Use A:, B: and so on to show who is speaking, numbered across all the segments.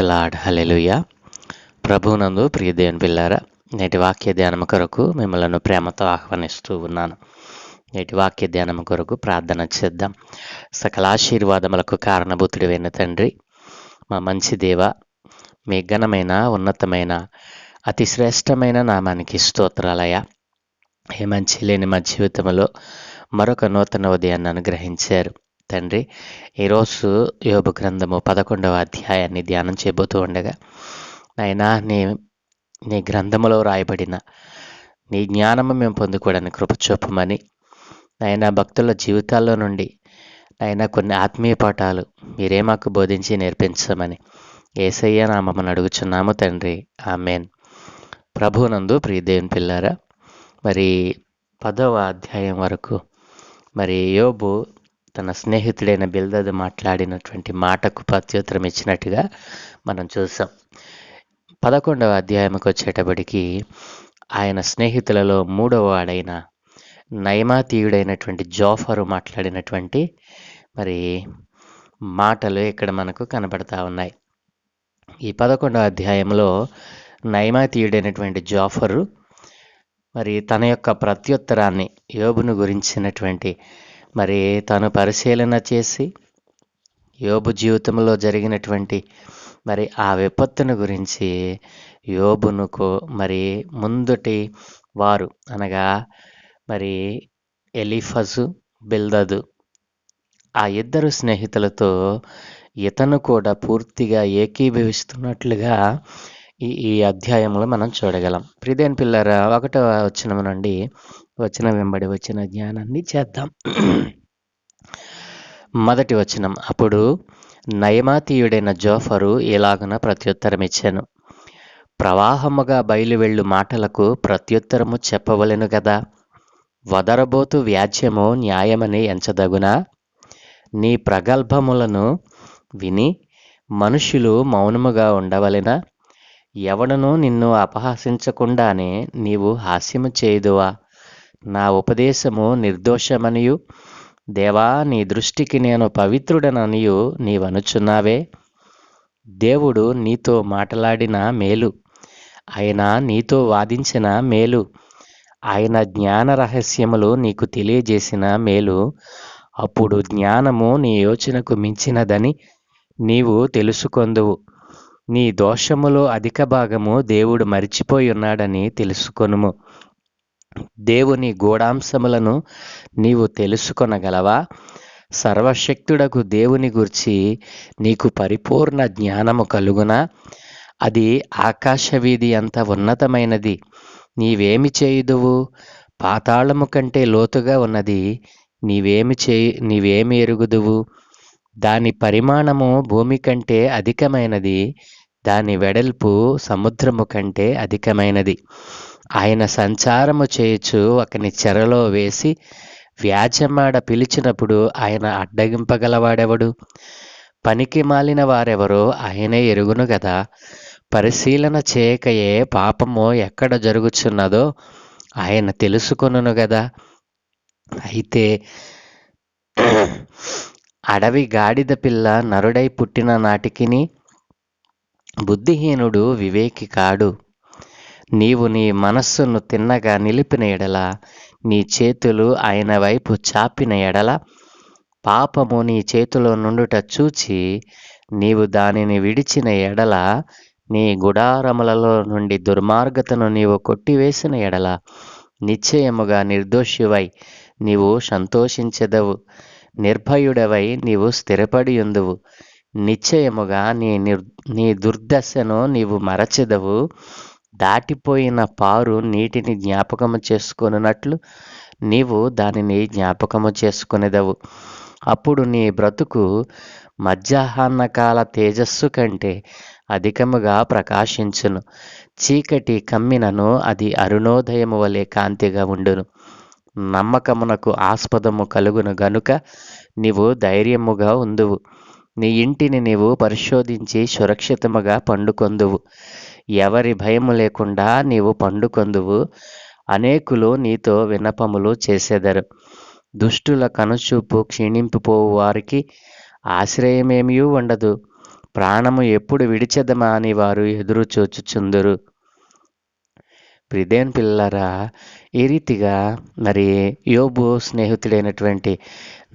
A: Praise the Lord hallelujah ప్రభునందు ప్రియ దేవుని పిల్లారా నేటి వాక్య ధ్యానం కొరకు మిమ్మల్ని ప్రేమతో ఆహ్వానిస్తూ ఉన్నాను. నేటి వాక్య ధ్యానం కొరకు ప్రార్థన చేద్దాం. సకల ఆశీర్వాదములకు కారణభూతుడివైన తండ్రి మా మంచి దేవ మీ ఘనమైన ఉన్నతమైన అతి శ్రేష్టమైన నామానికి స్తోత్రాలయ. ఏ మంచి లేని మా జీవితంలో మరొక నూతన ఉదయాన్ని అనుగ్రహించారు. తండ్రి ఈరోజు యోబు గ్రంథము పదకొండవ అధ్యాయాన్ని ధ్యానం చేయబోతూ ఉండగా నాయనా నీ నీ గ్రంథములో రాయబడిన నీ జ్ఞానము మేము పొందుకోవడానికి కృపచూపమని నాయన భక్తుల జీవితాల్లో నుండి నాయన కొన్ని ఆత్మీయ పాఠాలు మీరే మాకు బోధించి నేర్పించమని ఏసయ్య నామమ్మను అడుగుచున్నాము తండ్రి. ఆమెన్. ప్రభునందు ప్రియదేవుని పిల్లారా మరి పదవ అధ్యాయం వరకు మరి యోబు తన స్నేహితుడైన బిల్దదు మాట్లాడినటువంటి మాటకు ప్రత్యుత్తరం ఇచ్చినట్టుగా మనం చూసాం పదకొండవ అధ్యాయంకి వచ్చేటప్పటికి ఆయన స్నేహితులలో మూడవ వాడైన నయమాతీయుడైనటువంటి జోఫరు మాట్లాడినటువంటి మరి మాటలు ఇక్కడ మనకు కనబడతా ఉన్నాయి. ఈ పదకొండవ అధ్యాయంలో నయమాతీయుడైనటువంటి జోఫరు మరి తన యొక్క ప్రత్యుత్తరాన్ని యోబును గురించినటువంటి మరి తను పరిశీలన చేసి యోబు జీవితంలో జరిగినటువంటి మరి ఆ విపత్తును గురించి యోబునుకు మరి ముందుటి వారు అనగా మరి ఎలిఫజు బిల్దదు ఆ ఇద్దరు స్నేహితులతో ఇతను కూడా పూర్తిగా ఏకీభవిస్తున్నట్లుగా ఈ ఈ అధ్యాయంలో మనం చూడగలం. ప్రిదేన్ పిల్లర ఒకటో వచ్చినము నుండి వచ్చిన వెంబడి వచ్చిన జ్ఞానాన్ని చేద్దాం. మొదటి వచనం అప్పుడు నయమాతీయుడైన జోఫరు ఇలాగున ప్రత్యుత్తరం ఇచ్చాను ప్రవాహముగా బయలువెళ్ళు మాటలకు ప్రత్యుత్తరము చెప్పవలెను గదా. వదరబోతు వ్యాజ్యము న్యాయమని ఎంచదగునా? నీ ప్రగల్భములను విని మనుషులు మౌనముగా ఉండవలెనా? ఎవడనూ నిన్ను అపహాసించకుండానే నీవు హాస్యము చేయుదువా? నా ఉపదేశము నిర్దోషమనియు. దేవా నీ దృష్టికి నేను పవిత్రుడననియు నీవనుచున్నావే. దేవుడు నీతో మాట్లాడిన మేలు. ఆయన నీతో వాదించిన మేలు. ఆయన జ్ఞాన రహస్యములు నీకు తెలియజేసిన మేలు. అప్పుడు జ్ఞానము నీ యోచనకు మించినదని నీవు తెలుసుకొందువు. నీ దోషములో అధిక భాగము దేవుడు మరిచిపోయి ఉన్నాడని తెలుసుకొనుము. దేవుని గూఢాంశములను నీవు తెలుసుకొనగలవా? సర్వశక్తుడకు దేవుని గురించి నీకు పరిపూర్ణ జ్ఞానము కలుగునా? అది ఆకాశవీధి అంత ఉన్నతమైనది. నీవేమి చేయుదువు? పాతాళము కంటే లోతుగా ఉన్నది. నీవేమి చేయి నీవేమి ఎరుగుదువు? దాని పరిమాణము భూమి కంటే అధికమైనది. దాని వెడల్పు సముద్రము కంటే అధికమైనది. ఆయన సంచారము చేయుచు ఒకని చెరలో వేసి వ్యాజమాడ పిలిచినప్పుడు ఆయన అడ్డగింపగలవాడెవడు? పనికి మాలిన వారెవరో ఆయనే ఎరుగును కదా పరిశీలన చేయకయే పాపము ఎక్కడ జరుగుచున్నదో ఆయన తెలుసుకొనును కదా అయితే అడవి గాడిద పిల్ల నరుడై పుట్టిన నాటికిని బుద్ధిహీనుడు వివేకి కాడు. నీవు నీ మనస్సును తిన్నగా నిలిపిన ఎడల నీ చేతులు ఆయన వైపు చాపిన ఎడల పాపము నీ చేతిలో నుండుట చూచి నీవు దానిని విడిచిన ఎడల నీ గుడారములలో నుండి దుర్మార్గతను నీవు కొట్టివేసిన ఎడల నిశ్చయముగా నిర్దోషివై నీవు సంతోషించెదవు నిర్భయుడవై నీవు స్థిరపడి ఉందువు నిశ్చయముగా నీ నిర్ నీ దుర్దశను నీవు మరచెదవు దాటిపోయిన పారు నీటిని జ్ఞాపకము చేసుకొనున్నట్లు నీవు దానిని జ్ఞాపకము చేసుకునేదవు. అప్పుడు నీ బ్రతుకు మధ్యాహ్న కాల తేజస్సు కంటే అధికముగా ప్రకాశించును. చీకటి కమ్మినను అది అరుణోదయము వలె కాంతిగా ఉండును. నమ్మకమునకు ఆస్పదము కలుగును గనుక నీవు ధైర్యముగా ఉందువు. నీ ఇంటిని నీవు పరిశోధించి సురక్షితముగా పండుకొందువు. ఎవరి భయము లేకుండా నీవు పండుకొందువు. అనేకులు నీతో వినపములు చేసేదరు. దుష్టుల కనుచూపు క్షీణింపిపోవు వారికి ఆశ్రయమేమీ ఉండదు. ప్రాణము ఎప్పుడు విడిచెదమా అని వారు ఎదురు చూచుచుందురు. ప్రిదేన్ పిల్లరా ఈ రీతిగా మరి యోబు స్నేహితుడైనటువంటి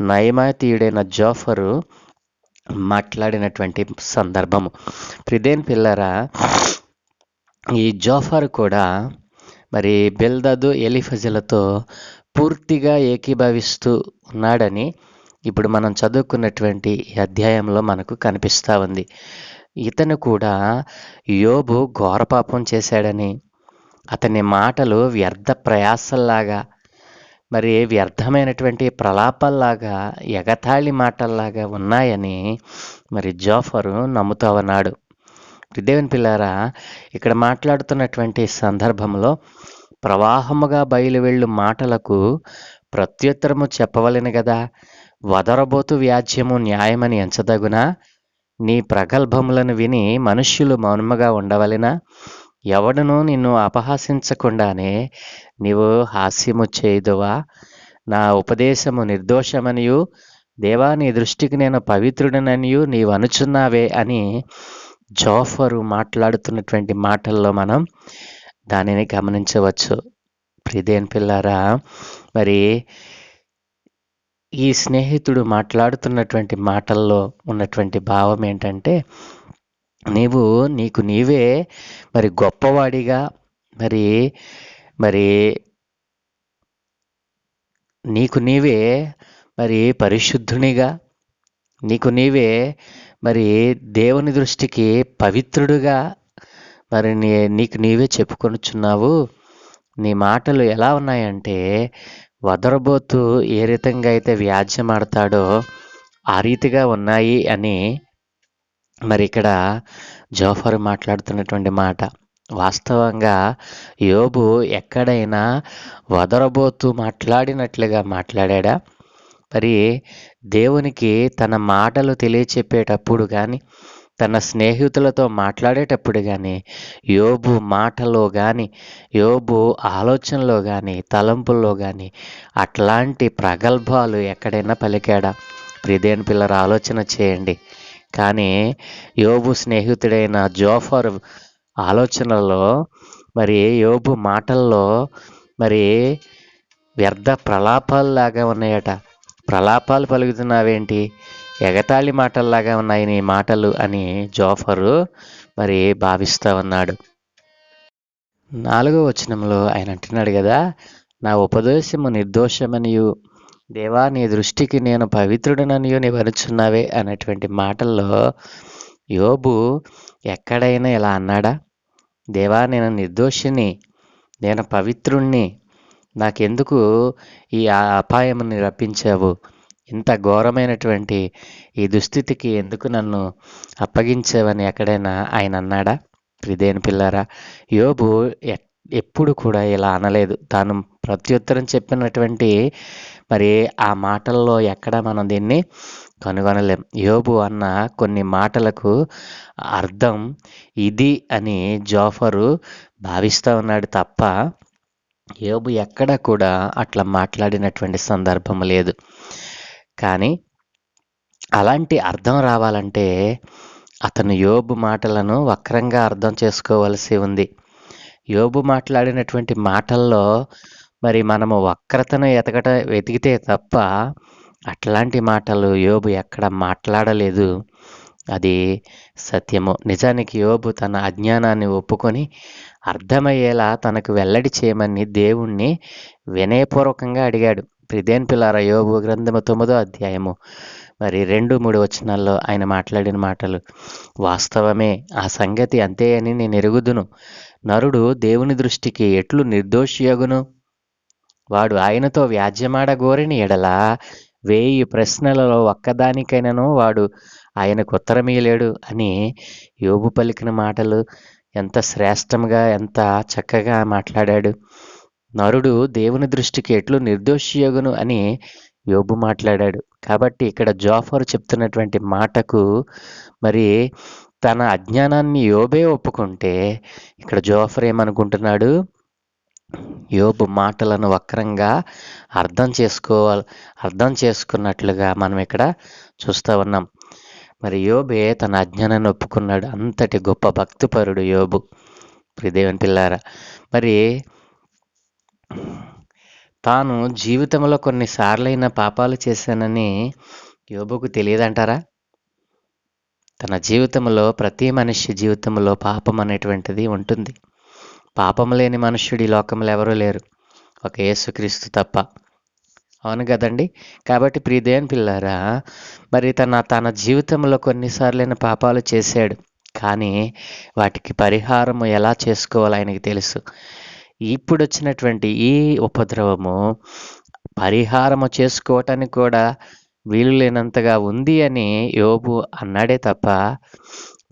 A: నయమాతీయుడైన జోఫరు మాట్లాడినటువంటి సందర్భము. ప్రిదేన్ పిల్లరా ఈ జోఫర్ కూడా మరి బిల్దదు ఎలిఫజలతో పూర్తిగా ఏకీభవిస్తూ ఉన్నాడని ఇప్పుడు మనం చదువుకున్నటువంటి అధ్యాయంలో మనకు కనిపిస్తూ ఉంది. ఇతను కూడా యోబు ఘోరపాపం చేశాడని అతని మాటలు వ్యర్థ ప్రయాసల్లాగా మరి వ్యర్థమైనటువంటి ప్రలాపల్లాగా ఎగతాళి మాటల్లాగా ఉన్నాయని మరి జోఫరు నమ్ముతా ఉన్నాడు. దేవుని పిల్లారా ఇక్కడ మాట్లాడుతున్నటువంటి సందర్భంలో ప్రవాహముగా బయలువెళ్ళు మాటలకు ప్రత్యుత్తరము చెప్పవలెను కదా వదరబోతు వ్యాజ్యము న్యాయమని ఎంచదగునా. నీ ప్రగల్భములను విని మనుష్యులు మౌనముగా ఉండవలెనా. ఎవడను నిన్ను అపహాసించకుండానే నీవు హాస్యము చేయుదువా. నా ఉపదేశము నిర్దోషమనియు. దేవా నీ దృష్టికి నేను పవిత్రుడననియు. నీవు అనుచున్నావే అని జాఫరు మాట్లాడుతున్నటువంటి మాటల్లో మనం దానిని గమనించవచ్చు. ప్రిదేన్ పిల్లారా మరి ఈ స్నేహితుడు మాట్లాడుతున్నటువంటి మాటల్లో ఉన్నటువంటి భావం ఏంటంటే నీవు నీకు నీవే మరి గొప్పవాడిగా మరి మరి నీకు నీవే మరి పరిశుద్ధునిగా నీకు నీవే మరి దేవుని దృష్టికి పవిత్రుడుగా మరి నీ నీకు నీవే చెప్పుకొనుచున్నావు. నీ మాటలు ఎలా ఉన్నాయంటే వదరబోతు ఏ రీతంగా అయితే వ్యాజ్యం ఆడతాడో ఆ రీతిగా ఉన్నాయి అని మరి ఇక్కడ జోఫర్ మాట్లాడుతున్నటువంటి మాట. వాస్తవంగా యోబు ఎక్కడైనా వదరబోతూ మాట్లాడినట్లుగా మాట్లాడా మరి దేవునికి తన మాటలు తెలియచెప్పేటప్పుడు కానీ తన స్నేహితులతో మాట్లాడేటప్పుడు కానీ యోబు మాటలో కానీ యోబు ఆలోచనలో కానీ తలంపుల్లో కానీ అట్లాంటి ప్రగల్భాలు ఎక్కడైనా పలికాడా? ప్రిదేని పిల్లర ఆలోచన చేయండి. కానీ యోబు స్నేహితుడైన జోఫర్ ఆలోచనలో మరి యోబు మాటల్లో మరి వ్యర్థ ప్రలాపాల్లాగా ఉన్నాయట. ప్రలాపాలు పలుకుతున్నావేంటి? ఎగతాళి మాటల్లాగా ఉన్నాయి నీ మాటలు అని జోఫరు మరి భావిస్తూ ఉన్నాడు. నాలుగో వచనంలో ఆయన అంటున్నాడు కదా నా ఉపదేశము నిర్దోషమనియు. దేవా నీ దృష్టికి నేను పవిత్రుడననియు నీవు అనుచున్నావే అనేటువంటి మాటల్లో యోబు ఎక్కడైనా ఇలా అన్నాడా? దేవా నేను నిర్దోషిని నేను పవిత్రుణ్ణి నాకెందుకు ఈ అపాయముని రప్పించావు? ఇంత ఘోరమైనటువంటి ఈ దుస్థితికి ఎందుకు నన్ను అప్పగించావని ఎక్కడైనా ఆయన అన్నాడా? ప్రిదేని పిల్లారా యోబు ఎప్పుడు కూడా ఇలా అనలేదు. తాను ప్రత్యుత్తరం చెప్పినటువంటి మరి ఆ మాటల్లో ఎక్కడ మనం దీన్ని కనుగొనలేం. యోబు అన్న కొన్ని మాటలకు అర్థం ఇది అని జోఫరు భావిస్తూ ఉన్నాడు తప్ప యోబు ఎక్కడ కూడా అట్లా మాట్లాడినటువంటి సందర్భం లేదు. కానీ అలాంటి అర్థం రావాలంటే అతను యోబు మాటలను వక్రంగా అర్థం చేసుకోవలసి ఉంది. యోబు మాట్లాడినటువంటి మాటల్లో మరి మనము వక్రతను ఎతకట వెతికితే తప్ప అట్లాంటి మాటలు యోబు ఎక్కడ మాట్లాడలేదు. అది సత్యము. నిజానికి యోబు తన అజ్ఞానాన్ని ఒప్పుకొని అర్థమయ్యేలా తనకు వెల్లడి చేయమని దేవుణ్ణి వినయపూర్వకంగా అడిగాడు. ప్రిదేన్ పిల్లార యోగు గ్రంథము తొమ్మిదో అధ్యాయము. మరి రెండు మూడు వచనాల్లో ఆయన మాట్లాడిన మాటలు. వాస్తవమే ఆ సంగతి అంతే అని నేను ఎరుగుదును. నరుడు దేవుని దృష్టికి ఎట్లు నిర్దోషియగును? వాడు ఆయనతో వ్యాజ్యమాడగోరిని ఎడల వేయి ప్రశ్నలలో ఒక్కదానికైనాను వాడు ఆయనకు ఉత్తరమీయలేడు అని యోబు పలికిన మాటలు ఎంత శ్రేష్టంగా ఎంత చక్కగా మాట్లాడాడు. నరుడు దేవుని దృష్టికి ఎట్లు నిర్దోషియోగును అని యోబు మాట్లాడాడు. కాబట్టి ఇక్కడ జోఫర్ చెప్తున్నటువంటి మాటకు మరి తన అజ్ఞానాన్ని యోబే ఒప్పుకుంటే ఇక్కడ జోఫర్ ఏమనుకుంటున్నాడు? యోబు మాటలను వక్రంగా అర్థం చేసుకోవాలి అర్థం చేసుకున్నట్లుగా మనం ఇక్కడ చూస్తూ ఉన్నాం. మరి యోబే తన అజ్ఞానాన్ని ఒప్పుకున్నాడు. అంతటి గొప్ప భక్తిపరుడు యోబు. ప్రిదేవన్ పిల్లారా మరి తాను జీవితంలో కొన్నిసార్లైన పాపాలు చేశానని యోబుకు తెలియదంటారా? తన జీవితంలో ప్రతి మనిషి జీవితంలో పాపం అనేటువంటిది ఉంటుంది. పాపం లేని మనుష్యుడి లోకంలో ఎవరూ లేరు. ఒక యేసుక్రీస్తు తప్ప. అవును కదండి. కాబట్టి ప్రియదేవన్ పిల్లారా మరి తన తన జీవితంలో కొన్నిసార్లైన పాపాలు చేశాడు. కానీ వాటికి పరిహారం ఎలా చేసుకోవాలో ఆయనకి తెలుసు. ఇప్పుడు వచ్చినటువంటి ఈ ఉపద్రవము పరిహారము చేసుకోవటానికి కూడా వీలు లేనంతగా ఉంది అని యోబు అన్నాడే తప్ప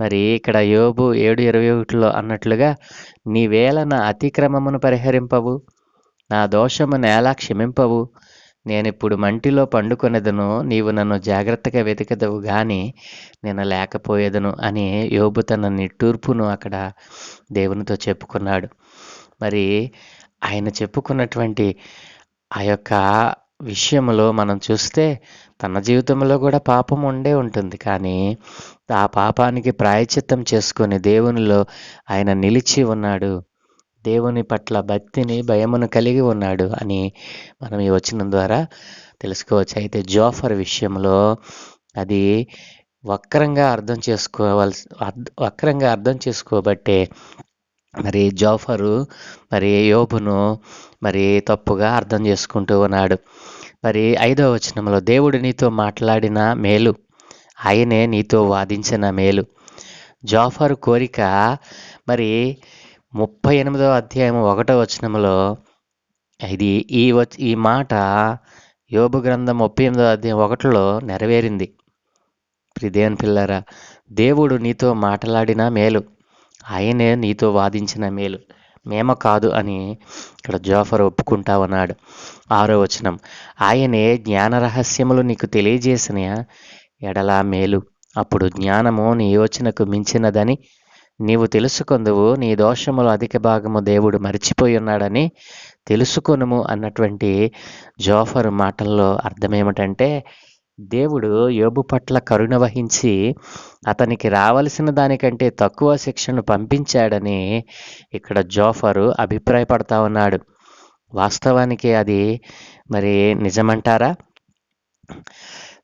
A: మరి ఇక్కడ యోబు ఏడు ఇరవై ఒకటిలో అన్నట్లుగా నీవేళ నా అతిక్రమమును పరిహరింపవు నా దోషమును ఎలా క్షమింపవు నేనిప్పుడు మంటిలో పండుకొనేదను నీవు నన్ను జాగ్రత్తగా వెతికదవు గాని నేను లేకపోయేదను అని యోబు తన నిట్టూర్పును అక్కడ దేవునితో చెప్పుకున్నాడు. మరి ఆయన చెప్పుకున్నటువంటి ఆ యొక్క విషయంలో మనం చూస్తే తన జీవితంలో కూడా పాపం ఉండే ఉంటుంది. కానీ ఆ పాపానికి ప్రాయచిత్తం చేసుకొని దేవునిలో ఆయన నిలిచి ఉన్నాడు. దేవుని పట్ల భక్తిని భయమును కలిగి ఉన్నాడు అని మనం ఈ వచనం ద్వారా తెలుసుకోవచ్చు. అయితే జోఫర్ విషయంలో అది వక్రంగా అర్థం చేసుకోవాల్సి వక్రంగా అర్థం చేసుకోబట్టే మరి జోఫరు మరి యోబును మరి తప్పుగా అర్థం చేసుకుంటూ ఉన్నాడు. మరి ఐదవ వచనంలో దేవుడు నీతో మాట్లాడిన మేలు ఆయనే నీతో వాదించిన మేలు. జోఫర్ కోరిక మరి ముప్పై ఎనిమిదవ అధ్యాయం ఒకటో వచనంలో ఇది ఈ వచ్ ఈ మాట యోబు గ్రంథం ముప్పై ఎనిమిదవ అధ్యాయం ఒకటిలో నెరవేరింది. ప్రిదేన్ పిల్లరా దేవుడు నీతో మాట్లాడిన మేలు ఆయనే నీతో వాదించిన మేలు మేమ కాదు అని ఇక్కడ జోఫర్ ఒప్పుకుంటా ఉన్నాడు. ఆరో వచనం ఆయనే జ్ఞాన రహస్యములు నీకు తెలియజేసిన ఎడల మేలు అప్పుడు జ్ఞానము నీ యోచనకు మించినదని నీవు తెలుసుకొందువు నీ దోషములు అధిక భాగము దేవుడు మర్చిపోయి ఉన్నాడని తెలుసుకొనుము అన్నటువంటి జోఫర్ మాటల్లో అర్థమేమిటంటే దేవుడు యోబు పట్ల కరుణ వహించి అతనికి రావలసిన దానికంటే తక్కువ శిక్షను పంపించాడని ఇక్కడ జోఫరు అభిప్రాయపడతా ఉన్నాడు. వాస్తవానికి అది మరి నిజమంటారా?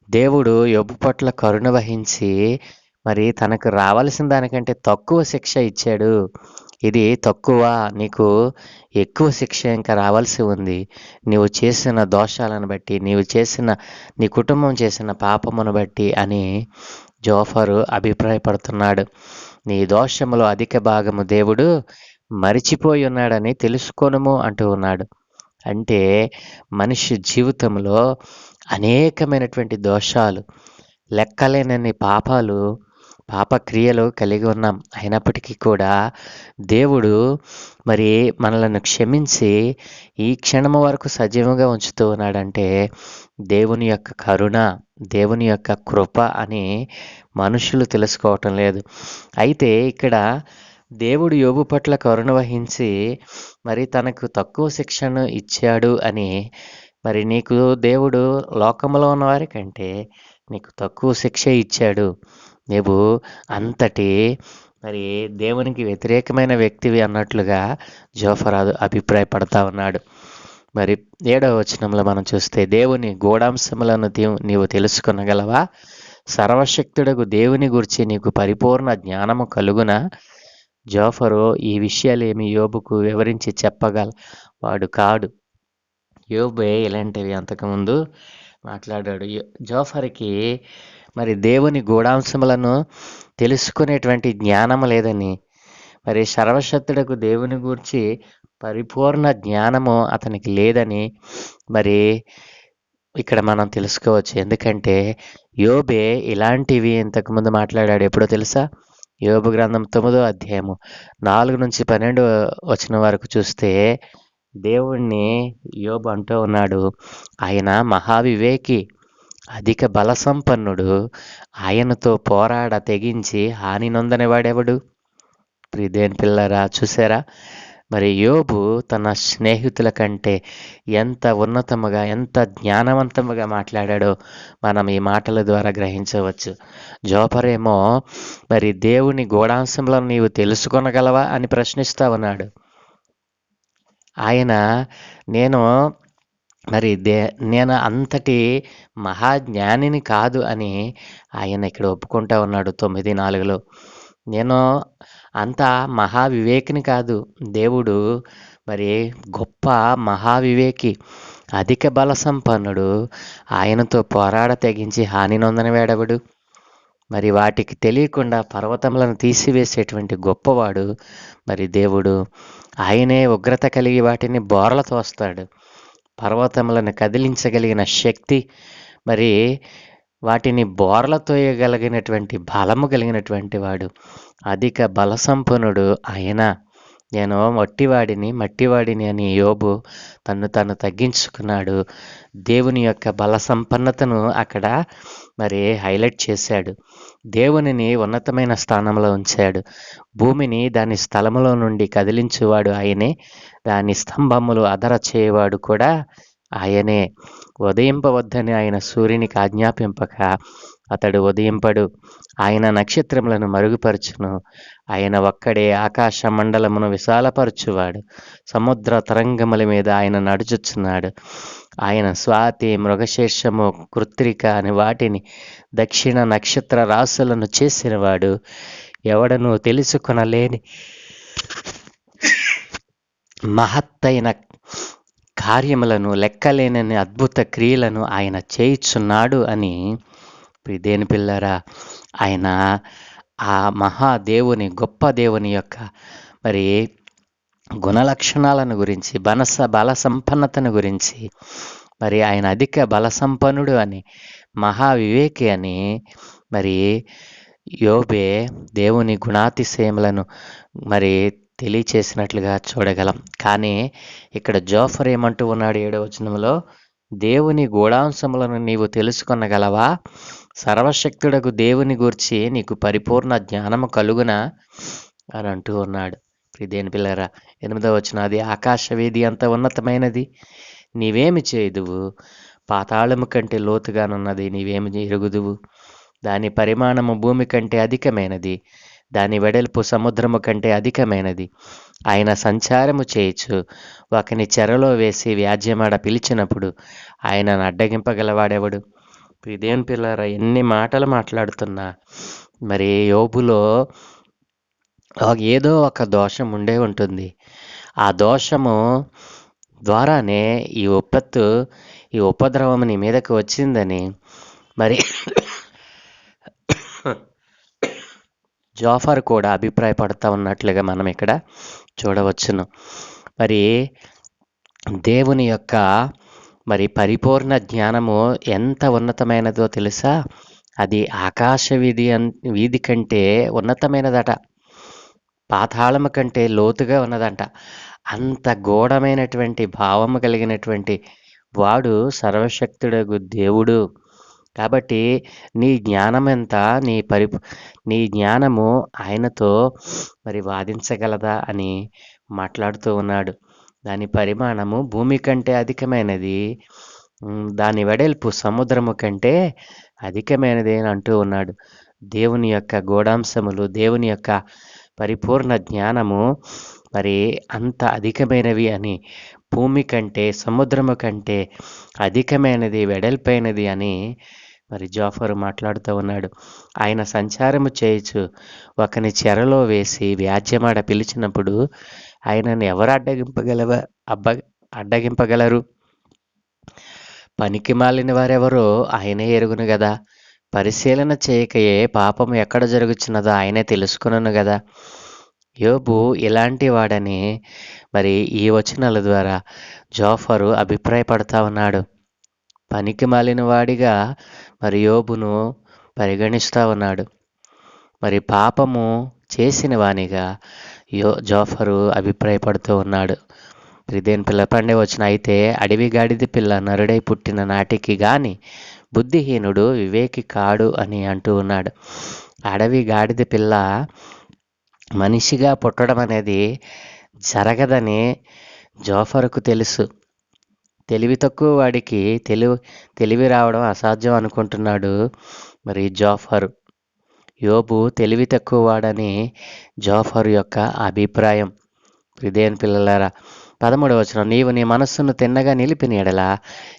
A: దేవుడు యోబు పట్ల కరుణ వహించి మరి తనకు రావాల్సిన దానికంటే తక్కువ శిక్ష ఇచ్చాడు. ఇది తక్కువ నీకు ఎక్కువ శిక్ష ఇంకా రావాల్సి ఉంది. నీవు చేసిన దోషాలను బట్టి నీవు చేసిన నీ కుటుంబం చేసిన పాపమును బట్టి అని జోఫరు అభిప్రాయపడుతున్నాడు. నీ దోషములో అధిక భాగము దేవుడు మరిచిపోయి ఉన్నాడని తెలుసుకోనుము అంటూ ఉన్నాడు. అంటే మనిషి జీవితంలో అనేకమైనటువంటి దోషాలు లెక్కలేనన్ని పాపాలు పాపక్రియలు కలిగి ఉన్నాం. అయినప్పటికీ కూడా దేవుడు మరి మనలను క్షమించి ఈ క్షణము వరకు సజీవంగా ఉంచుతూ ఉన్నాడంటే దేవుని యొక్క కరుణ దేవుని యొక్క కృప అని మనుషులు తెలుసుకోవటం లేదు. అయితే ఇక్కడ దేవుడు యోబు పట్ల కరుణ వహించి మరి తనకు తక్కువ శిక్షను ఇచ్చాడు అని మరి నీకు దేవుడు లోకంలో ఉన్నవారి కంటే నీకు తక్కువ శిక్ష ఇచ్చాడు. నీవు అంతటి మరి దేవునికి వ్యతిరేకమైన వ్యక్తివి అన్నట్లుగా జోఫరాదు అభిప్రాయపడతా ఉన్నాడు. మరి ఏడవ వచనంలో మనం చూస్తే దేవుని గూఢాంశములను నీవు తెలుసుకొనగలవా? సర్వశక్తుడకు దేవుని గురించి నీకు పరిపూర్ణ జ్ఞానము కలుగున? జోఫరు ఈ విషయాలేమి యోబుకు వివరించి చెప్పగల వాడు కాడు. యోబే ఇలాంటివి అంతకుముందు మాట్లాడాడు. యో- జోఫర్కి మరి దేవుని గూఢాంశములను తెలుసుకునేటువంటి జ్ఞానం లేదని. మరి సర్వశక్తుడకు దేవుని గూర్చి పరిపూర్ణ జ్ఞానము అతనికి లేదని మరి ఇక్కడ మనం తెలుసుకోవచ్చు. ఎందుకంటే యోబే ఇలాంటివి ఇంతకుముందు మాట్లాడాడు. ఎప్పుడో తెలుసా? యోబు గ్రంథం తొమ్మిదో అధ్యాయము నాలుగు నుంచి పన్నెండు వచ్చిన వరకు చూస్తే దేవుణ్ణి యోబు అంటూ ఉన్నాడు. ఆయన మహావివేకి అధిక బలసంపన్నుడు ఆయనతో పోరాడ తెగించి హాని నొందనివాడెవడు ప్రిదేన్ పిల్లరా చూసారా మరి యోబు తన స్నేహితుల కంటే ఎంత ఉన్నతముగా ఎంత జ్ఞానవంతముగా మాట్లాడాడో మనం ఈ మాటల ద్వారా గ్రహించవచ్చు. జోపరేమో మరి దేవుని గూఢాంశంలో నీవు తెలుసుకొనగలవా అని ప్రశ్నిస్తా ఉన్నాడు. ఆయన నేను మరి దే నేను అంతటి మహాజ్ఞానిని కాదు అని ఆయన ఇక్కడ ఒప్పుకుంటా ఉన్నాడు తొమ్మిది నాలుగులో. నేను అంత మహావివేకిని కాదు. దేవుడు మరి గొప్ప మహావివేకి అధిక బల సంపన్నుడు. ఆయనతో పోరాడ తెగించి హాని నొందని వేడవడు. మరి వాటికి తెలియకుండా పర్వతములను తీసివేసేటువంటి గొప్పవాడు మరి దేవుడు. ఆయనే ఉగ్రత కలిగి వాటిని బోరల తోస్తాడు పర్వతములను కదిలించగలిగిన శక్తి మరి వాటిని బోర్లతోయగలిగినటువంటి బలము కలిగినటువంటి వాడు అధిక బలసంపన్నుడు ఆయన నేను మట్టివాడిని మట్టివాడిని అని యోబు తను తను తగ్గించుకున్నాడు. దేవుని యొక్క బల సంపన్నతను అక్కడ మరి హైలైట్ చేశాడు. దేవునిని ఉన్నతమైన స్థానంలో ఉంచాడు. భూమిని దాని స్థలములో నుండి కదిలించువాడు ఆయనే. దాని స్తంభములు అదర చేయవాడు కూడా ఆయనే. ఉదయింపవద్దని ఆయన సూర్యునికి ఆజ్ఞాపింపక అతడు ఉదయింపడు. ఆయన నక్షత్రములను మరుగుపరచును. ఆయన ఒక్కడే ఆకాశ మండలమును విశాలపరచువాడు. సముద్ర తరంగముల మీద ఆయన నడుచుచున్నాడు. ఆయన స్వాతి మృగశేషము కృత్రిక అని వాటిని దక్షిణ నక్షత్ర రాసులను చేసినవాడు ఎవడను తెలుసుకొనలేని మహత్తైన కార్యములను లెక్కలేనని అద్భుత క్రియలను ఆయన చేయుచున్నాడు అని దేని పిల్లరా ఆయన ఆ మహాదేవుని గొప్ప దేవుని యొక్క మరి గుణలక్షణాలను గురించి బనస బల సంపన్నతను గురించి మరి ఆయన అధిక బల సంపన్నుడు అని మహావివేకి అని మరి యోబే దేవుని గుణాతిశయములను మరి తెలియచేసినట్లుగా చూడగలం. కానీ ఇక్కడ జోఫర్ ఏమంటూ ఉన్నాడు ఏడవ వచనంలో దేవుని గూఢాంశములను నీవు తెలుసుకొనగలవా? సర్వశక్తుడకు దేవుని గూర్చి నీకు పరిపూర్ణ జ్ఞానము కలుగునా? అని అంటూ ఉన్నాడు. దేని పిల్లరా ఎనిమిదవ వచ్చిన అది ఆకాశవేది అంత ఉన్నతమైనది? నీవేమి చేయుదువు? పాతాళము కంటే లోతుగానున్నది నీవేమి ఎరుగుదువు? దాని పరిమాణము భూమి కంటే అధికమైనది దాని వెడల్పు సముద్రము కంటే అధికమైనది. ఆయన సంచారము చేయొచ్చు ఒకని చెరలో వేసి వ్యాజ్యమాడ పిలిచినప్పుడు ఆయనను అడ్డగింపగలవాడెవడు? ఇదేం పిల్లరా ఎన్ని మాటలు మాట్లాడుతున్నా? మరి యోబులో ఏదో ఒక దోషం ఉండే ఉంటుంది. ఆ దోషము ద్వారానే ఈ ఉపత్తు ఈ ఉపద్రవం నీ మీదకి వచ్చిందని మరి జాఫర్ కూడా అభిప్రాయపడతా ఉన్నట్లుగా మనం ఇక్కడ చూడవచ్చును. మరి దేవుని యొక్క మరి పరిపూర్ణ జ్ఞానము ఎంత ఉన్నతమైనదో తెలుసా? అది ఆకాశ వీధి అన్ వీధి కంటే ఉన్నతమైనదట. పాతాళము కంటే లోతుగా ఉన్నదంట. అంత గూఢమైనటువంటి భావము కలిగినటువంటి వాడు సర్వశక్తుడగు దేవుడు. కాబట్టి నీ జ్ఞానం ఎంత నీ పరి నీ జ్ఞానము ఆయనతో మరి వాదించగలదా అని మాట్లాడుతూ ఉన్నాడు. దాని పరిమాణము భూమి కంటే అధికమైనది దాని వెడల్పు సముద్రము కంటే అధికమైనది అని అంటూ ఉన్నాడు. దేవుని యొక్క గోడాంశములు దేవుని యొక్క పరిపూర్ణ జ్ఞానము మరి అంత అధికమైనవి అని భూమి కంటే సముద్రము కంటే అధికమైనది వెడల్పైనది అని మరి జాఫర్ మాట్లాడుతూ ఉన్నాడు. ఆయన సంచారము చేయొచ్చు ఒకని చెరలో వేసి వ్యాజ్యమాడ పిలిచినప్పుడు ఆయనను ఎవరు అడ్డగింపగలవ అబ్బ అడ్డగింపగలరు? పనికి మాలిన వారెవరో ఆయనే ఎరుగును కదా పరిశీలన చేయకయే పాపం ఎక్కడ జరుగుతున్నదో ఆయనే తెలుసుకున్నాను కదా యోబు ఇలాంటి వాడని మరి ఈ వచనాల ద్వారా జోఫరు అభిప్రాయపడతా ఉన్నాడు. పనికి మాలిన వాడిగా మరి యోబును పరిగణిస్తూ ఉన్నాడు. మరి పాపము చేసిన వానిగా యో జోఫరు అభిప్రాయపడుతూ ఉన్నాడు. దేని పిల్ల పండే వచ్చిన అయితే అడవి గాడిది పిల్ల నరుడై పుట్టిన నాటికి కానీ బుద్ధిహీనుడు వివేకి కాడు అని అంటూ ఉన్నాడు. అడవి గాడిద పిల్ల మనిషిగా పుట్టడం అనేది జరగదని జోఫర్కు తెలుసు. తెలివి తక్కువ వాడికి తెలివి తెలివి రావడం అసాధ్యం అనుకుంటున్నాడు మరి జోఫరు. యోబు తెలివి తక్కువ వాడని జోఫర్ యొక్క అభిప్రాయం. ఇదేం పిల్లలారా పదమూడవ వచనం నీవు నీ మనస్సును తిన్నగా నిలిపిన ఎడల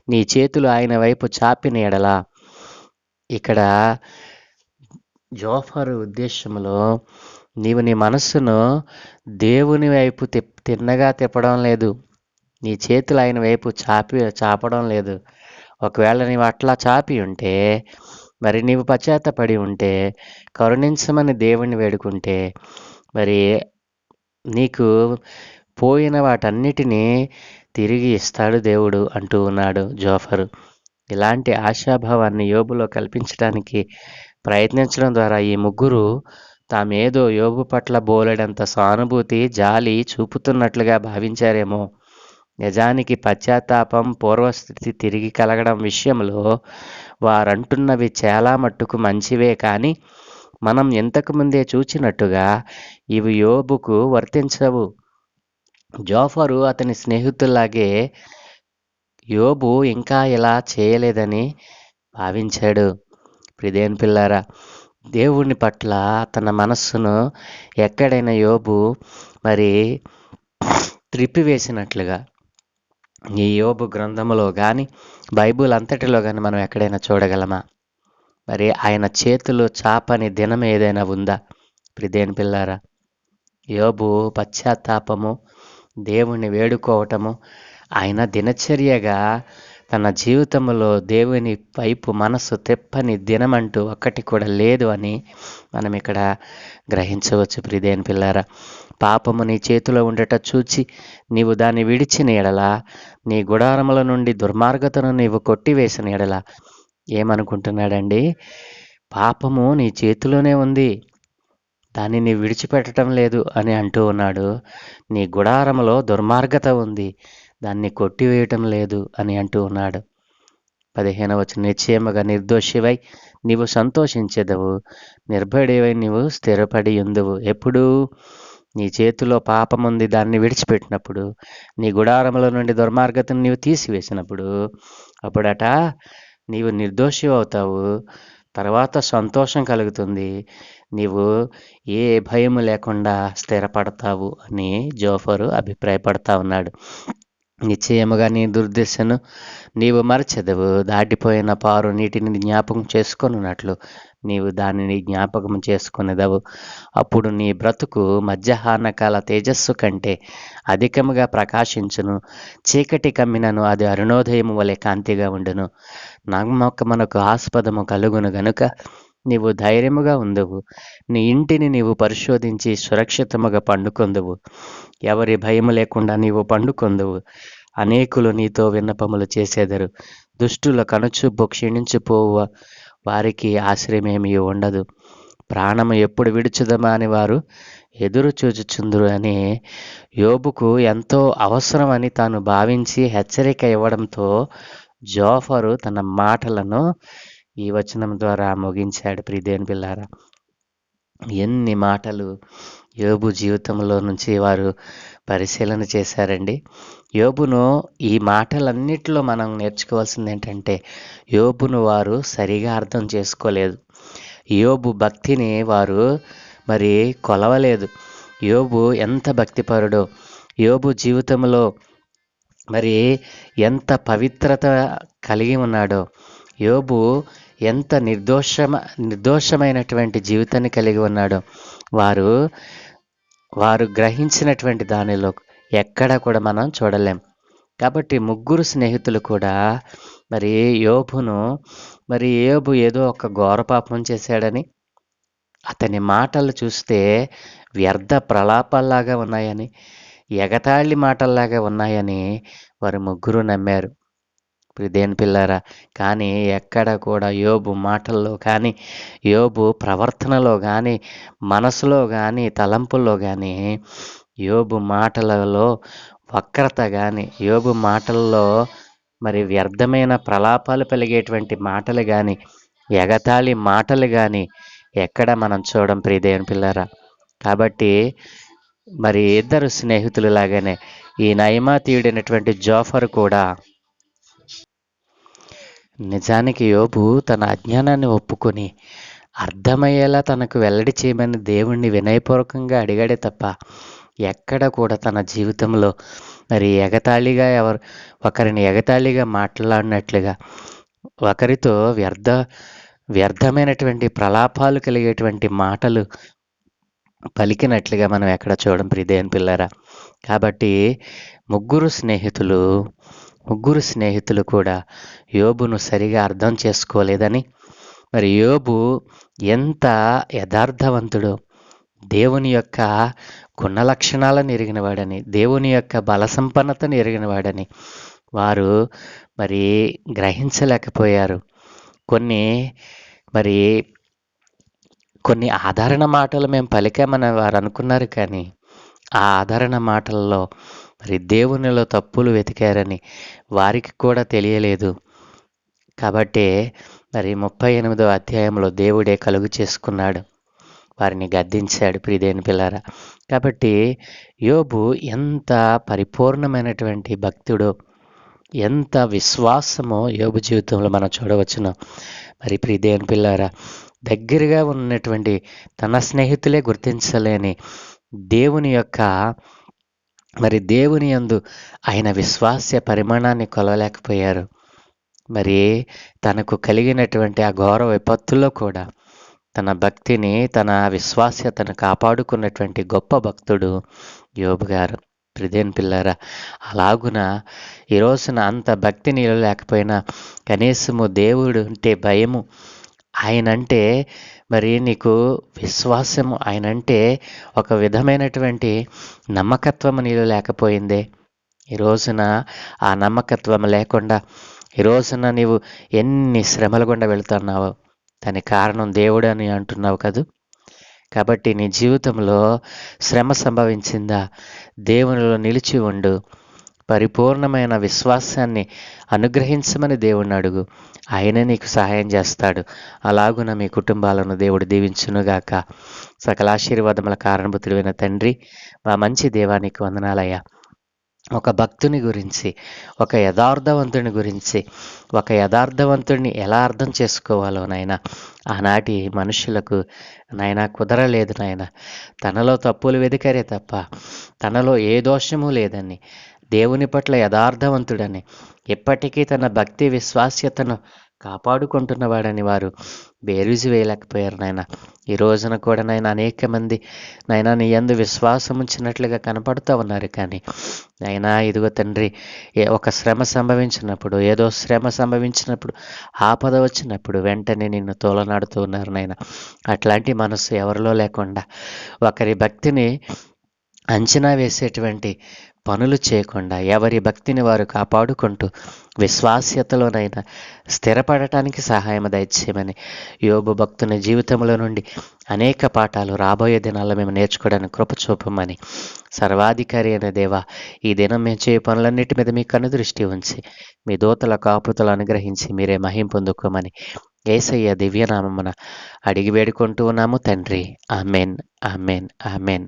A: నీ చేతులు ఆయన వైపు చాపిన ఎడల. ఇక్కడ జోఫరు ఉద్దేశంలో నీవు నీ మనస్సును దేవుని వైపు తిప్ తిన్నగా తిప్పడం లేదు. నీ చేతులు ఆయన వైపు చాపి చాపడం లేదు. ఒకవేళ నీవు అట్లా చాపి ఉంటే మరి నీవు పశ్చాత్తపడి ఉంటే కరుణించమని దేవుణ్ణి వేడుకుంటే మరి నీకు పోయిన వాటన్నిటినీ తిరిగి ఇస్తాడు దేవుడు అంటూ ఉన్నాడు జోఫరు. ఇలాంటి ఆశాభావాన్ని యోబులో కల్పించడానికి ప్రయత్నించడం ద్వారా ఈ ముగ్గురు తామేదో యోబు పట్ల బోలెడంత సానుభూతి జాలి చూపుతున్నట్లుగా భావించారేమో. నిజానికి పశ్చాత్తాపం పూర్వస్థితి తిరిగి కలగడం విషయంలో వారంటున్నవి చాలా మట్టుకు మంచివే కానీ మనం ఇంతకు ముందే చూచినట్టుగా ఇవి యోబుకు వర్తించవు. జోఫరు అతని స్నేహితుల్లాగే యోబు ఇంకా ఇలా చేయలేదని భావించాడు. ప్రిదేన్ పిల్లారా దేవుని పట్ల తన మనస్సును ఎక్కడైనా యోబు మరి త్రిప్పివేసినట్లుగా ఈ యోబు గ్రంథములో కానీ బైబుల్ అంతటిలో కానీ మనం ఎక్కడైనా చూడగలమా? మరి ఆయన చేతులు చాపని దినం ఏదైనా ఉందా? ప్రిదేన్ పిల్లారా యోబు పశ్చాత్తాపము దేవుణ్ణి వేడుకోవటము. ఆయన దినచర్యగా తన జీవితంలో దేవుని వైపు మనసు తెప్పని దినమంటూ ఒక్కటి కూడా లేదు అని మనం ఇక్కడ గ్రహించవచ్చు ప్రిదేని పిల్లారా. పాపము నీ చేతిలో ఉండట చూచి నీవు దాన్ని విడిచిన ఎడల నీ గుడారముల నుండి దుర్మార్గతను నీవు కొట్టివేసిన ఎడల. ఏమనుకుంటున్నాడండి? పాపము నీ చేతిలోనే ఉంది. దాన్ని నీ విడిచిపెట్టడం లేదు అని అంటూ ఉన్నాడు. నీ గుడారములో దుర్మార్గత ఉంది. దాన్ని కొట్టివేయటం లేదు అని అంటూ ఉన్నాడు. పదిహేను వచ్చిన నిశ్చయముగా నిర్దోషివై నీవు సంతోషించెదవు. నిర్భయుడివై నీవు స్థిరపడి ఉందవు. ఎప్పుడు? నీ చేతిలో పాపముంది దాన్ని విడిచిపెట్టినప్పుడు. నీ గుడారముల నుండి దుర్మార్గతను నీవు తీసివేసినప్పుడు. అప్పుడట నీవు నిర్దోషి అవుతావు తర్వాత సంతోషం కలుగుతుంది. నీవు ఏ భయం లేకుండా స్థిరపడతావు అని జోఫరు అభిప్రాయపడతా ఉన్నాడు. నిశ్చయముగా నీ దుర్దశను నీవు మరచెదవు. దాటిపోయిన పారు నీటిని జ్ఞాపకం చేసుకొనున్నట్లు నీవు దానిని జ్ఞాపకం చేసుకునేదవు. అప్పుడు నీ బ్రతుకు మధ్యాహ్నకాల తేజస్సు కంటే అధికముగా ప్రకాశించును. చీకటి కమ్మినను అది అరుణోదయము వలె కాంతిగా ఉండును. నమ్మకమునకు ఆస్పదము కలుగును గనుక నీవు ధైర్యముగా ఉందవు. నీ ఇంటిని నీవు పరిశోధించి సురక్షితముగా పండుకొందువు. ఎవరి భయము లేకుండా నీవు పండుకొందువు. అనేకులు నీతో విన్నపములు చేసేదరు. దుష్టుల కనుచూపు క్షీణించిపోవ. వారికి ఆశ్రయమేమీ ఉండదు. ప్రాణము ఎప్పుడు విడుచుదమా అని వారు ఎదురు చూచుచుందురు అని యోబుకు ఎంతో అవసరమని తాను భావించి హెచ్చరిక ఇవ్వడంతో జోఫరు తన మాటలను ఈ వచనం ద్వారా ముగించాడు ప్రిదేన్ పిల్లారా ఎన్ని మాటలు యోబు జీవితంలో నుంచి వారు పరిశీలన చేశారండి. యోబును ఈ మాటలన్నిటిలో మనం నేర్చుకోవాల్సింది ఏంటంటే యోబును వారు సరిగా అర్థం చేసుకోలేదు. యోబు భక్తిని వారు మరి కొలవలేదు. యోబు ఎంత భక్తిపరుడో యోబు జీవితంలో మరి ఎంత పవిత్రత కలిగి ఉన్నాడో యోబు ఎంత నిర్దోషమ నిర్దోషమైనటువంటి జీవితాన్ని కలిగి ఉన్నాడో. వారు వారు గ్రహించినటువంటి దానిలో ఎక్కడ కూడా మనం చూడలేం. కాబట్టి ముగ్గురు స్నేహితులు కూడా మరి యోబును మరి యోబు ఏదో ఒక ఘోర పాపం చేశాడని అతని మాటలు చూస్తే వ్యర్థ ప్రలాపాల్లాగా ఉన్నాయని ఎగతాళి మాటల్లాగా ఉన్నాయని వారు ముగ్గురు నమ్మారు. దేని పిల్లారా? కానీ ఎక్కడ కూడా యోబు మాటల్లో కానీ యోబు ప్రవర్తనలో కానీ మనసులో కానీ తలంపుల్లో కానీ యోబు మాటలలో వక్రత కానీ యోబు మాటల్లో మరి వ్యర్థమైన ప్రలాపాలు పెలిగేటువంటి మాటలు కానీ ఎగతాళి మాటలు కానీ ఎక్కడ మనం చూడం ప్రియదేవుని పిల్లరా? కాబట్టి మరి ఇద్దరు స్నేహితులు లాగానే ఈ నయమాతీయుడైనటువంటి జోఫర్ కూడా నిజానికి యోబు తన అజ్ఞానాన్ని ఒప్పుకొని అర్థమయ్యేలా తనకు వెల్లడి చేయమని దేవుణ్ణి వినయపూర్వకంగా అడిగాడే తప్ప ఎక్కడ కూడా తన జీవితంలో మరి ఎగతాళిగా ఎవరు ఒకరిని ఎగతాళిగా మాట్లాడినట్లుగా ఒకరితో వ్యర్థ వ్యర్థమైనటువంటి ప్రలాపాలు కలిగేటువంటి మాటలు పలికినట్లుగా మనం ఎక్కడ చూడడం ప్రిదేన్ పిల్లరా? కాబట్టి ముగ్గురు స్నేహితులు ముగ్గురు స్నేహితులు కూడా యోబును సరిగా అర్థం చేసుకోలేదని మరి యోబు ఎంత యథార్థవంతుడో దేవుని యొక్క గుణ లక్షణాలను ఎరిగినవాడని దేవుని యొక్క బల సంపన్నతను ఎరిగినవాడని వారు మరి గ్రహించలేకపోయారు. కొన్ని మరి కొన్ని ఆదరణ మాటలు మేము పలికామని వారు అనుకున్నారు కానీ ఆ ఆదరణ మాటల్లో మరి దేవునిలో తప్పులు వెతికారని వారికి కూడా తెలియలేదు. కాబట్టి మరి ముప్పై ఎనిమిదో అధ్యాయంలో దేవుడే కలుగు చేసుకున్నాడు. వారిని గద్దించాడు ప్రిదేని పిల్లరా. కాబట్టి యోబు ఎంత పరిపూర్ణమైనటువంటి భక్తుడో ఎంత విశ్వాసమో యోబు జీవితంలో మనం చూడవచ్చును. మరి ప్రిదేని పిల్లారా దగ్గరగా ఉన్నటువంటి తన స్నేహితులే గుర్తించలేని దేవుని యొక్క మరి దేవుని యందు ఆయన విశ్వాస్య పరిమాణాన్ని కొలవలేకపోయారు. మరి తనకు కలిగినటువంటి ఆ ఘోర విపత్తుల్లో కూడా తన భక్తిని తన విశ్వాస్యతను కాపాడుకున్నటువంటి గొప్ప భక్తుడు యోబు గారు. ప్రిదేన్ పిల్లరా అలాగున ఈ రోజున అంత భక్తి నీళ్ళు లేకపోయినా కనీసము దేవుడు అంటే భయము. ఆయనంటే మరి నీకు విశ్వాసము ఆయనంటే ఒక విధమైనటువంటి నమ్మకత్వము నీలో లేకపోయిందే. ఈ రోజున ఆ నమ్మకత్వం లేకుండా ఈ రోజున నీవు ఎన్ని శ్రమల గుండా వెళుతున్నావో దానికి కారణం దేవుడు అని అంటున్నావు కదూ? కాబట్టి నీ జీవితంలో శ్రమ సంభవించిందా? దేవునిలో నిలిచి ఉండు. పరిపూర్ణమైన విశ్వాసాన్ని అనుగ్రహించమని దేవుణ్ణి అడుగు. ఆయనే నీకు సహాయం చేస్తాడు. అలాగున మీ కుటుంబాలను దేవుడు దీవించునుగాక. సకల ఆశీర్వాదముల కారణభూతుడైన తండ్రి మా మంచి దేవానికి వందనాలయ్యా. ఒక భక్తుని గురించి ఒక యథార్థవంతుని గురించి ఒక యథార్థవంతుడిని ఎలా అర్థం చేసుకోవాలో నాయన. ఆనాటి మనుషులకు నాయన కుదరలేదు నాయన. తనలో తప్పులు వెదికారే తప్ప తనలో ఏ దోషము లేదని దేవుని పట్ల యథార్థవంతుడని ఎప్పటికీ తన భక్తి విశ్వాస్యతను కాపాడుకుంటున్నవాడని వారు బేరుజు వేయలేకపోయారు నాయన. ఈ రోజున కూడా నాయన అనేక మంది నాయన నీ యందు విశ్వాసం ఉంచినట్లుగా కనపడుతూ ఉన్నారు కానీ నాయనా ఇదిగో తండ్రి ఏ ఒక శ్రమ సంభవించినప్పుడు ఏదో శ్రమ సంభవించినప్పుడు ఆపద వచ్చినప్పుడు వెంటనే నిన్ను తోలనాడుతూ ఉన్నారు నాయన. అట్లాంటి మనసు ఎవరిలో లేకుండా ఒకరి భక్తిని అంచనా వేసేటువంటి పనులు చేయకుండా ఎవరి భక్తిని వారు కాపాడుకుంటూ విశ్వాస్యతలోనైనా స్థిరపడటానికి సహాయం దయచేయమని యోబు భక్తుని జీవితంలో నుండి అనేక పాఠాలు రాబోయే దినాల్లో మేము నేర్చుకోవడానికి కృప చూపమని సర్వాధికారి అయిన దేవ ఈ దినం మేము చేయ పనులన్నిటి మీద మీ కను దృష్టి ఉంచి మీ దూతల కాపుతలు అనుగ్రహించి మీరే మహిం పొందుకోమని ఏసయ్య దివ్యనామమున అడిగి వేడుకుంటూ ఉన్నాము తండ్రి. Amen amen amen.